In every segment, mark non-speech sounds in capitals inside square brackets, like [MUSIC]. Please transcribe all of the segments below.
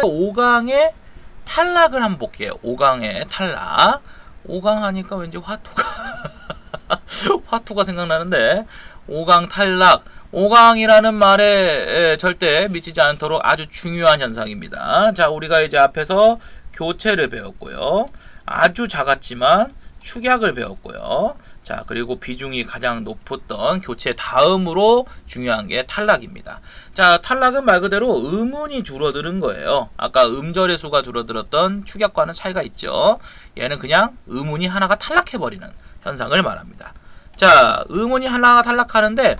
이번에 5강에 탈락을 한번 볼게요. 5강에 탈락. 5강 하니까 왠지 화투가 [LAUGHS] 화투가 생각나는데 5강 탈락. 5강이라는 말에 예, 절대 미치지 않도록 아주 중요한 현상입니다. 자, 우리가 이제 앞에서 교체를 배웠고요. 아주 작았지만 축약을 배웠고요. 자, 그리고 비중이 가장 높았던 교체 다음으로 중요한 게 탈락입니다. 자, 탈락은 말 그대로 음운이 줄어드는 거예요. 아까 음절의 수가 줄어들었던 축약과는 차이가 있죠. 얘는 그냥 음운이 하나가 탈락해버리는 현상을 말합니다. 자, 음운이 하나가 탈락하는데,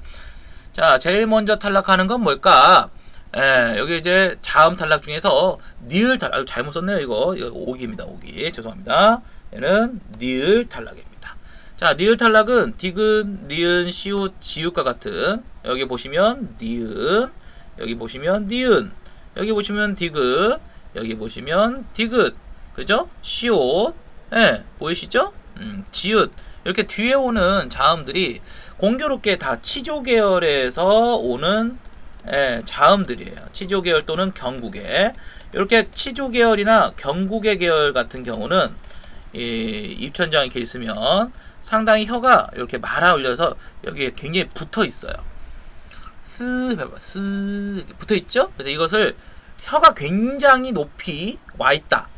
자, 제일 먼저 탈락하는 건 뭘까? 예, 여기 이제 자음 탈락 중에서 니을 탈락, 아유, 잘못 썼네요, 이거. 이거 오기입니다, 오기. 죄송합니다. 얘는 니을 탈락입니다. 자, 니을 탈락은 디귿, 니은, 시옷, 지읒과 같은 여기 보시면 니은, 여기 보시면 니은, 여기 보시면 디귿, 여기 보시면 디귿, 그죠? 시옷, 예, 보이시죠? 음, 지읒 이렇게 뒤에 오는 자음들이 공교롭게 다 치조 계열에서 오는 예, 자음들이에요. 치조 계열 또는 경국의 이렇게 치조 계열이나 경국의 계열 같은 경우는 이 입천장 이렇게 있으면 상당히 혀가 이렇게 말아 올려서 여기에 굉장히 붙어 있어요. 스 해봐 스 붙어 있죠? 그래서 이것을 혀가 굉장히 높이 와 있다.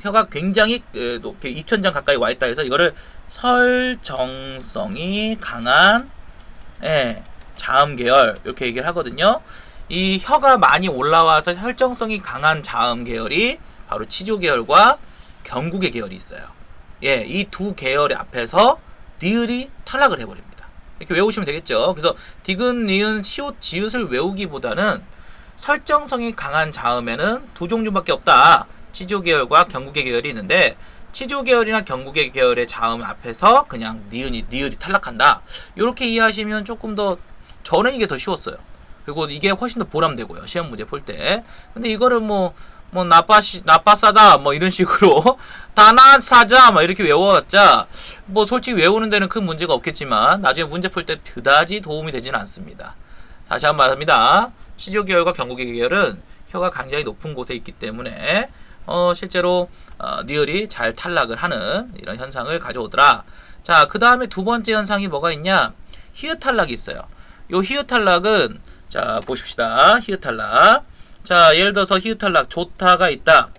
혀가 굉장히 에, 높게 입천장 가까이 와 있다 해서 이거를 설정성이 강한 예, 자음 계열 이렇게 얘기를 하거든요. 이 혀가 많이 올라와서 혈정성이 강한 자음 계열이 바로 치조 계열과 경국의 계열이 있어요. 예, 이 두 계열의 앞에서 니을이 탈락을 해버립니다. 이렇게 외우시면 되겠죠. 그래서 디귿, 니은, 시옷, 지읒을 외우기보다는 설정성이 강한 자음에는 두 종류밖에 없다. 치조 계열과 경국의 계열이 있는데 치조 계열이나 경국의 계열의 자음 앞에서 그냥 니은이 니을이 탈락한다. 이렇게 이해하시면 조금 더 저는 이게 더 쉬웠어요. 그리고 이게 훨씬 더 보람되고요. 시험 문제 풀 때. 근데 이거를 뭐, 뭐, 나빠시, 나빠싸다, 뭐, 이런 식으로, [LAUGHS] 다나 사자, 막 이렇게 외워왔자, 뭐, 솔직히 외우는 데는 큰 문제가 없겠지만, 나중에 문제 풀 때 그다지 도움이 되지는 않습니다. 다시 한 번 말합니다. 시조 계열과 경국의 계열은 혀가 굉장히 높은 곳에 있기 때문에, 어, 실제로, 어, 니을이 잘 탈락을 하는 이런 현상을 가져오더라. 자, 그 다음에 두 번째 현상이 뭐가 있냐? 히읗 탈락이 있어요. 요 히읗 탈락은 자 보십시다. 히읗 탈락. 자 예를 들어서 히읗 탈락 좋다가 있다.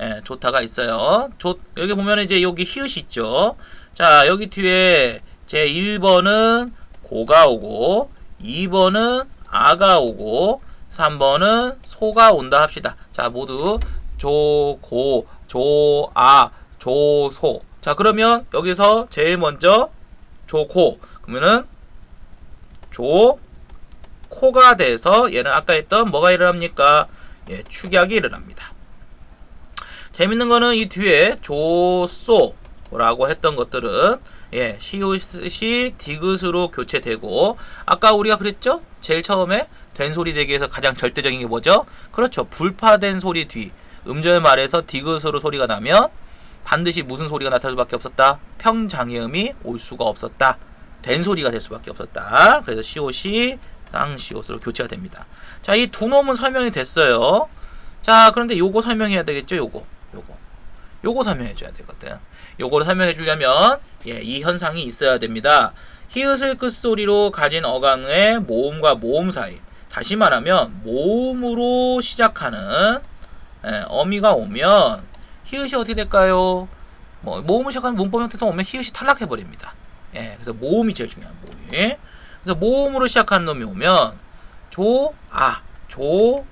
예, 좋다가 있어요. 좋 여기 보면 이제 여기 히읗이 있죠. 자 여기 뒤에 제 1번은 고가 오고 2번은 아가 오고 3번은 소가 온다 합시다. 자 모두 조 고 조 아 조 소. 자 그러면 여기서 제일 먼저 조고 그러면은 조 코가 돼서 얘는 아까 했던 뭐가 일어납니까? 예, 축약이 일어납니다. 재밌는 거는 이 뒤에 조소라고 했던 것들은 예, 시옷이 디귿으로 교체되고 아까 우리가 그랬죠? 제일 처음에 된 소리 대기에서 가장 절대적인 게 뭐죠? 그렇죠. 불파된 소리 뒤 음절 말에서 디귿으로 소리가 나면 반드시 무슨 소리가 나타날 수밖에 없었다. 평장애음이 올 수가 없었다. 된 소리가 될 수밖에 없었다. 그래서 시옷이 쌍시옷으로 교체가 됩니다. 자, 이 두 놈은 설명이 됐어요. 자, 그런데 요거 설명해야 되겠죠? 요거. 요거. 요거 설명해 줘야 되거든. 요거를 설명해 주려면 예, 이 현상이 있어야 됩니다. 히읗을 끝소리로 가진 어강의 모음과 모음 사이. 다시 말하면 모음으로 시작하는 예, 어미가 오면 히읗이 어떻게 될까요? 뭐 모음을 시작하는 문법 형태에서 오면 히읗이 탈락해 버립니다. 예, 그래서 모음이 제일 중요한 모음. 그래서 모음으로 시작하는 놈이 오면 조, 아, 조,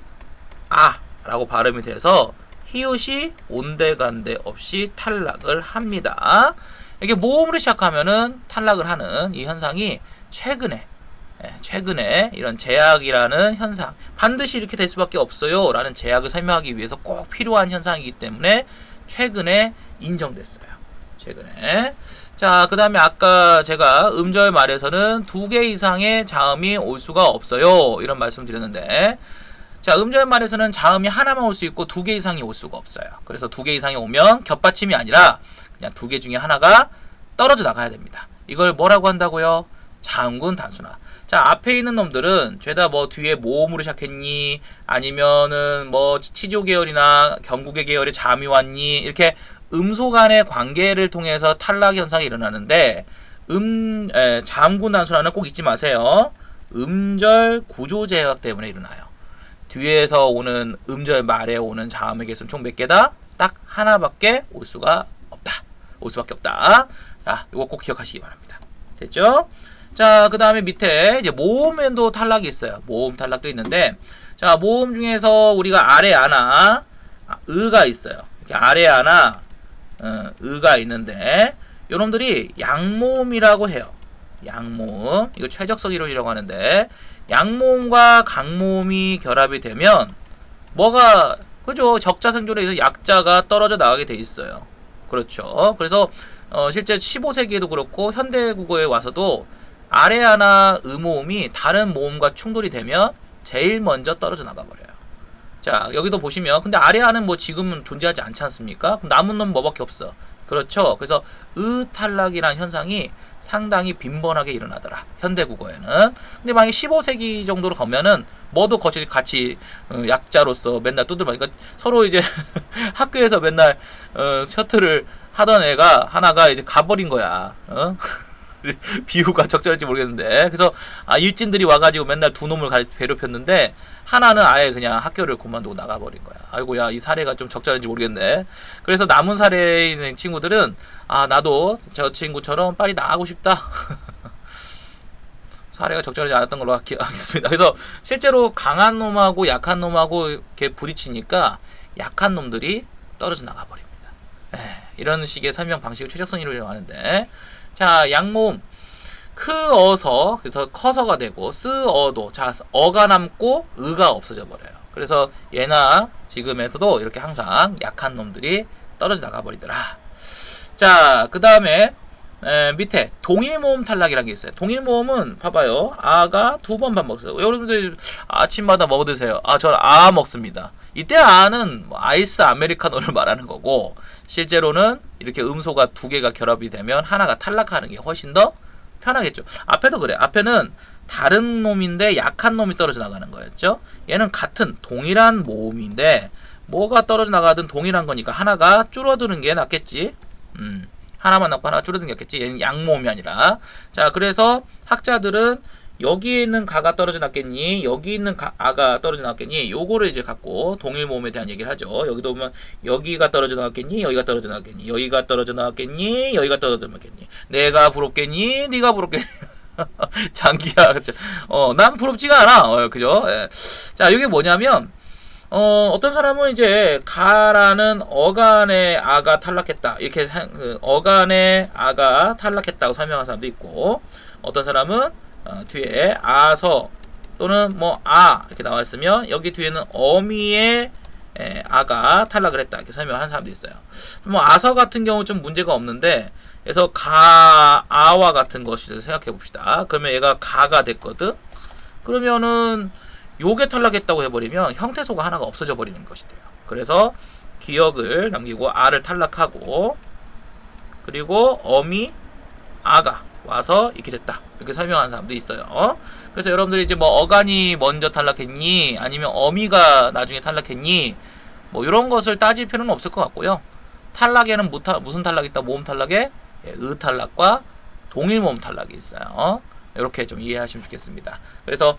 아 라고 발음이 돼서 히읗이 온데간데 없이 탈락을 합니다. 이게 모음으로 시작하면은 탈락을 하는 이 현상이 최근에 예, 최근에 이런 제약이라는 현상 반드시 이렇게 될 수밖에 없어요 라는 제약을 설명하기 위해서 꼭 필요한 현상이기 때문에 최근에 인정됐어요 최근에 자, 그 다음에 아까 제가 음절 말에서는 두 개 이상의 자음이 올 수가 없어요. 이런 말씀 드렸는데, 자, 음절 말에서는 자음이 하나만 올 수 있고 두 개 이상이 올 수가 없어요. 그래서 두 개 이상이 오면 겹받침이 아니라 그냥 두 개 중에 하나가 떨어져 나가야 됩니다. 이걸 뭐라고 한다고요? 자음군 단순화. 자 앞에 있는 놈들은 죄다 뭐 뒤에 모음으로 시작했니 아니면은 뭐 치조 계열이나 경국의 계열에 잠이 왔니 이렇게 음소 간의 관계를 통해서 탈락 현상이 일어나는데 음 에, 잠군 단순화는 꼭 잊지 마세요. 음절 구조 제약 때문에 일어나요. 뒤에서 오는 음절 말에 오는 자음의 개수는 총 몇 개다? 딱 하나밖에 올 수가 없다. 올 수밖에 없다. 자, 이거 꼭 기억하시기 바랍니다. 됐죠? 자, 그 다음에 밑에 이제 모음에도 탈락이 있어요. 모음 탈락도 있는데, 자, 모음 중에서 우리가 아래 하나, 아, 의가 있어요. 이렇게 아래 하나, 어, 의가 있는데, 요놈들이 양모음이라고 해요. 양모음. 이거 최적성 이론이라고 하는데, 양모음과 강모음이 결합이 되면, 뭐가, 그죠? 적자 생존에 의해서 약자가 떨어져 나가게 돼 있어요. 그렇죠. 그래서, 어, 실제 15세기에도 그렇고, 현대 국어에 와서도, 아래 하나 의모음이 다른 모음과 충돌이 되면 제일 먼저 떨어져 나가 버려요. 자, 여기도 보시면 근데 아래 하는 뭐 지금은 존재하지 않지 않습니까? 남은 놈 뭐밖에 없어. 그렇죠. 그래서 의 탈락이라는 현상이 상당히 빈번하게 일어나더라. 현대 국어에는. 근데 만약에 15세기 정도로 가면은 뭐도 거치 같이 어, 약자로서 맨날 두들만 그러니까 서로 이제 [LAUGHS] 학교에서 맨날 어, 셔틀을 하던 애가 하나가 이제 가버린 거야. 어? [LAUGHS] 비유가 적절할지 모르겠는데 그래서 아 일진들이 와가지고 맨날 두 놈을 가- 괴롭혔는데 하나는 아예 그냥 학교를 그만두고 나가버린 거야. 아이고야 이 사례가 좀 적절한지 모르겠네. 그래서 남은 사례에 있는 친구들은 아 나도 저 친구처럼 빨리 나가고 싶다. [LAUGHS] 사례가 적절하지 않았던 걸로 하- 하겠습니다. 그래서 실제로 강한 놈하고 약한 놈하고 이렇게 부딪히니까 약한 놈들이 떨어져 나가버립니다. 에, 이 런 식의 설명 방식을 최적선 이론이라고 하는데 자, 양모음 크어서 그래서 커서가 되고 쓰어도 자 어가 남고 의가 없어져 버려요. 그래서 예나 지금에서도 이렇게 항상 약한 놈들이 떨어져 나가 버리더라. 자, 그 다음에 밑에 동일 모음 탈락이라는 게 있어요. 동일 모음은 봐봐요. 아가 두 번 반복해요. 여러분들 아침마다 뭐 드세요? 아, 저는 아 먹습니다. 이때 아는 뭐 아이스 아메리카노를 [LAUGHS] 말하는 거고 실제로는 이렇게 음소가 두 개가 결합이 되면 하나가 탈락하는 게 훨씬 더 편하겠죠. 앞에도 그래. 앞에는 다른 놈인데 약한 놈이 떨어져 나가는 거였죠. 얘는 같은 동일한 모음인데 뭐가 떨어져 나가든 동일한 거니까 하나가 줄어드는 게 낫겠지. 음. 하나만 남고 하나 줄어든 게 낫겠지. 얘는 양모음이 아니라. 자, 그래서 학자들은 여기에 있는 가가 떨어져 났겠니? 여기 있는 가, 아가 떨어져 나왔겠니? 요거를 이제 갖고 동일 모음에 대한 얘기를 하죠. 여기도 보면 여기가 떨어져 나왔겠니? 여기가 떨어져 나왔겠니? 여기가 떨어져 나왔겠니? 여기가 떨어져 나왔겠니? 내가 부럽겠니? 네가 부럽겠니? [LAUGHS] 장기야, 그죠? 어, 난 부럽지가 않아. 어, 그죠? 예. 자, 이게 뭐냐면 어, 어떤 사람은 이제 가라는 어간의 아가 탈락했다. 이렇게 한- 그 어간의 아가 탈락했다고 설명한 사람도 있고 어떤 사람은 어, 뒤에 아서 또는 뭐 아 이렇게 나와 있으면 여기 뒤에는 어미의 에, 아가 탈락을 했다 이렇게 설명한 사람도 있어요. 뭐 아서 같은 경우 좀 문제가 없는데 그래서 가 아와 같은 것을 생각해 봅시다. 그러면 얘가 가가 됐거든. 그러면은 요게 탈락했다고 해버리면 형태소가 하나가 없어져 버리는 것이 돼요. 그래서 기억을 남기고 아를 탈락하고 그리고 어미 아가 와서 이렇게 됐다. 이렇게 설명하는 사람도 있어요. 그래서 여러분들이 이제 뭐 어간이 먼저 탈락했니 아니면 어미가 나중에 탈락했니 뭐 이런 것을 따질 필요는 없을 것 같고요. 탈락에는 무타, 무슨 탈락이 있다? 모음 탈락에 예, 의 탈락과 동일 모음 탈락이 있어요. 이렇게 좀 이해하시면 좋겠습니다. 그래서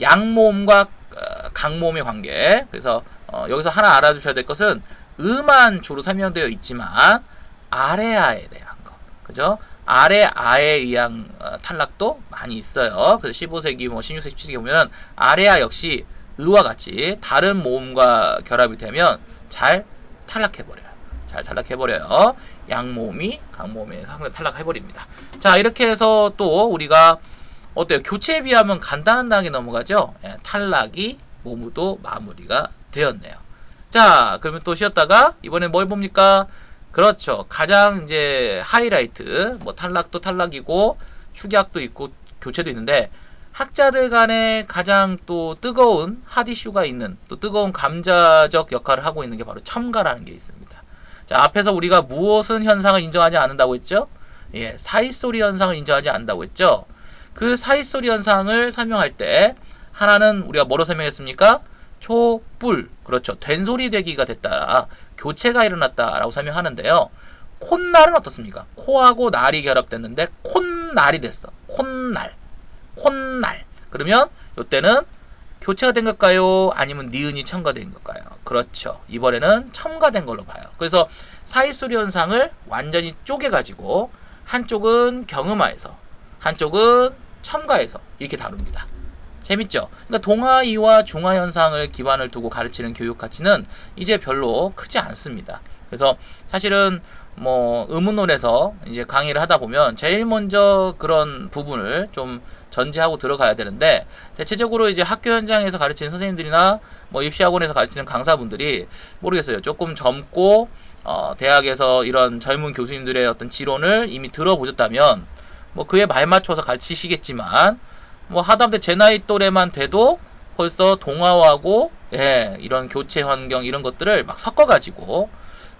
양모음과 어, 강모음의 관계. 그래서 어, 여기서 하나 알아두셔야 될 것은 의만 주로 설명되어 있지만 아래아에 대한 거. 그죠? 아래 아에 의한 어, 탈락도 많이 있어요. 그래서 15세기 뭐 16세기 17세기 보면은 아래아 역시 의와 같이 다른 모음과 결합이 되면 잘 탈락해 버려요. 잘 탈락해 버려요. 양모음이 강모음에 상당히 탈락해 버립니다. 자, 이렇게 해서 또 우리가 어때요? 교체에 비하면 간단한 단계 넘어가죠? 예, 탈락이 모무도 마무리가 되었네요. 자, 그러면 또 쉬었다가 이번에 뭘 봅니까? 그렇죠. 가장 이제 하이라이트, 뭐 탈락도 탈락이고 축약도 있고 교체도 있는데 학자들 간에 가장 또 뜨거운 핫 이슈가 있는 또 뜨거운 감자적 역할을 하고 있는 게 바로 첨가라는 게 있습니다. 자, 앞에서 우리가 무엇은 현상을 인정하지 않는다고 했죠? 예, 사이소리 현상을 인정하지 않는다고 했죠? 그 사이소리 현상을 설명할 때 하나는 우리가 뭐로 설명했습니까? 촛불 그렇죠 된소리 되기가 됐다 교체가 일어났다라고 설명하는데요 콧날은 어떻습니까? 코하고 날이 결합됐는데 콧날이 됐어 콧날 콧날 그러면 이때는 교체가 된 걸까요? 아니면 니은이 첨가된 걸까요? 그렇죠. 이번에는 첨가된 걸로 봐요. 그래서 사이소리 현상을 완전히 쪼개가지고 한쪽은 경음화해서 한쪽은 첨가해서 이렇게 다룹니다. 재밌죠? 그러니까 동아이와 중화 현상을 기반을 두고 가르치는 교육 가치는 이제 별로 크지 않습니다. 그래서 사실은 뭐 의문론에서 이제 강의를 하다 보면 제일 먼저 그런 부분을 좀 전제하고 들어가야 되는데 대체적으로 이제 학교 현장에서 가르치는 선생님들이나 뭐 입시학원에서 가르치는 강사분들이 모르겠어요. 조금 젊고 어, 대학에서 이런 젊은 교수님들의 어떤 지론을 이미 들어보셨다면 뭐 그에 말 맞춰서 가르치시겠지만 뭐 하다못해 제 나이 또래만 돼도 벌써 동화하고 예, 이런 교체 환경 이런 것들을 막 섞어가지고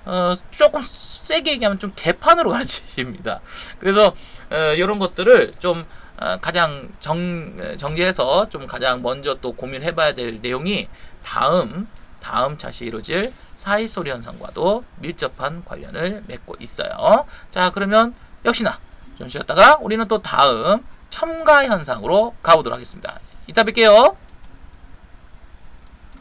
어, 조금 세게 얘기하면 좀 개판으로 [LAUGHS] 가르치십니다. 그래서 어, 이런 것들을 좀 어, 가장 정, 정리해서 좀 가장 먼저 또 고민해봐야 될 내용이 다음 다음 차시 이루어질 사이소리 현상과도 밀접한 관련을 맺고 있어요. 자 그러면 역시나 좀 쉬었다가 우리는 또 다음 첨가 현상으로 가보도록 하겠습니다. 이따 뵐게요.